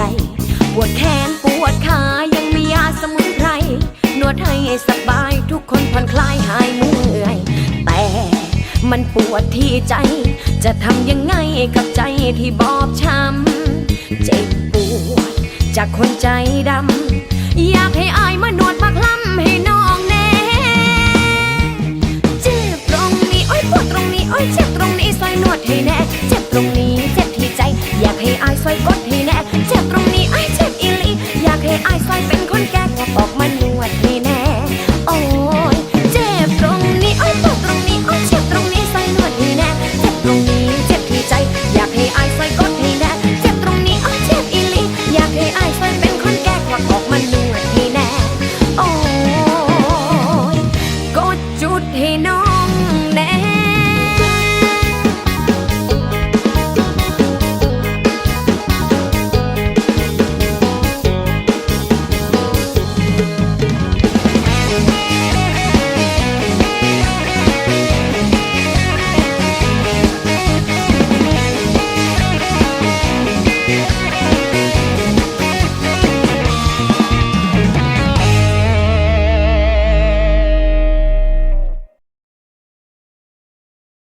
ไก่ ปวดแขนปวดขายังมียาสมุนไพร นวดให้สบายทุกคนผ่อนคลายหายเมื่อย แต่มันปวดที่ใจ จะทำยังไงกับใจที่บอบช้ำเจ็บปวดจากคนใจดำอยากให้อายมานวดมาคล้ำให้น้องแน่เจ็บตรงนี้โอ้ยปวดตรงนี้โอ้ยเจ็บตรงนี้ซอยนวดให้แน่ เจ็บตรงนี้เจ็บที่ใจ อยากให้อายซอยกด ดให้น้อง